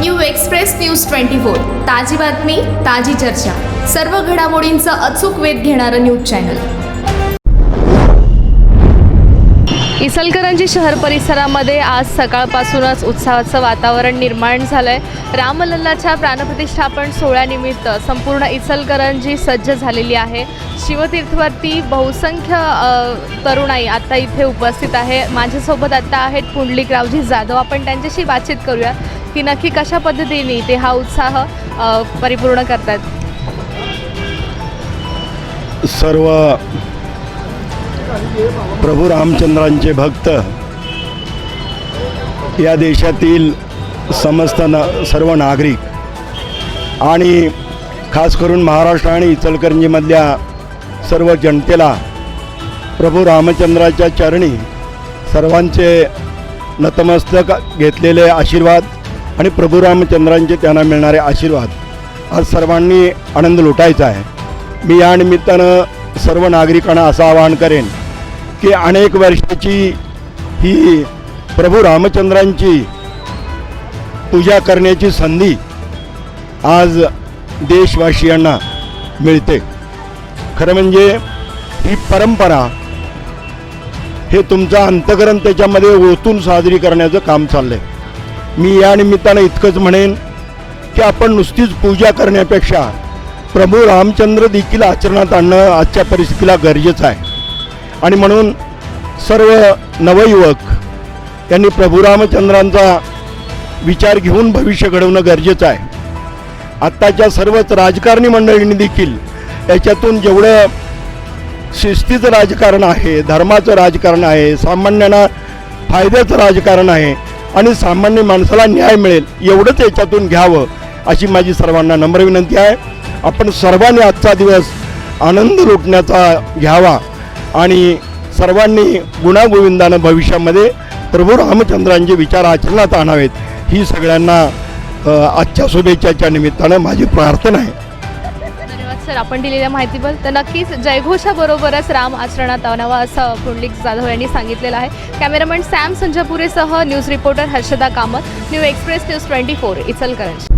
New express news twenty four. ताजी बातमी ताजी चर्चा. सर्व घडामोडींचा अचूक वेध घेणारं न्यूज चॅनल. इचलकरंजी शहर परिसरामध्ये आज सकाळपासूनच उत्साहाचं वातावरण निर्माण झालं आहे रामलल्लाच्या प्राणप्रतिष्ठापन सोहळ्यानिमित्त संपूर्ण इचलकरंजी सज्ज झालेली आहे. शिवतीर्थवरती बहुसंख्य तरुणाई आत्ता इथे उपस्थित आहे. माझ्यासोबत आत्ता आहेत पुंडलिकरावजी जाधव. आपण त्यांच्याशी बातचीत करूया. की नक्की कशा पद्धतीने ते हा उत्साह परिपूर्ण करतात? सर्व प्रभू रामचंद्रांचे भक्त या देशातील समस्त न सर्व नागरिक आणि खास करून महाराष्ट्र आणि इचलकरंजीमधल्या सर्व जनतेला प्रभू रामचंद्राच्या चरणी सर्वांचे नतमस्तक घेतलेले आशीर्वाद आणि प्रभू रामचंद्रांचे त्यांना मिळणारे आशीर्वाद आज सर्वांनी आनंद लुटायचा आहे. मी या निमित्तानं सर्व नागरिकांना असं आवाहन करेन की अनेक वर्षाची ही प्रभू रामचंद्रांची पूजा करण्याची संधी आज देशवासियांना मिळते. खरं म्हणजे ही परंपरा हे तुमचं अंतकरण त्याच्यामध्ये ओतून साजरी करण्याचं काम चाललं आहे मी या निमित्तानं इतकंच म्हणेन की आपण नुसतीच पूजा करण्यापेक्षा प्रभू रामचंद्र देखील आचरणात आणणं आजच्या परिस्थितीला गरजेचं आहे. आणि म्हणून सर्व नवयुवक यांनी प्रभू रामचंद्रांचा विचार घेऊन भविष्य घडवणं गरजेचं आहे. आत्ताच्या सर्वच राजकारणी मंडळींनी देखील याच्यातून जेवढं शिस्तीचं राजकारण आहे धर्माचं राजकारण आहे सामान्यांना फायद्याचं राजकारण आहे आणि सामान्य माणसाला न्याय मिळेल एवढंच याच्यातून घ्यावं अशी माझी सर्वांना नम्र विनंती आहे. आपण सर्वांनी आजचा दिवस आनंद लुटण्याचा घ्यावा आणि सर्वांनी गुणागोविंदानं भविष्यामध्ये प्रभू रामचंद्रांचे विचार आचरणात आणावेत. ही सगळ्यांना आजच्या शुभेच्छाच्या निमित्तानं माझी प्रार्थना आहे. धन्यवाद सर. आपण दिलेल्या माहितीबद्दल तर नक्कीच जयघोषाबरोबरच राम आचरणात आणावा असं पुंडलिक जाधव यांनी सांगितलेलं आहे. Cameraman Sam संजापुरेसह news reporter Harshada Kamat new express news twenty four Ichalkaranji.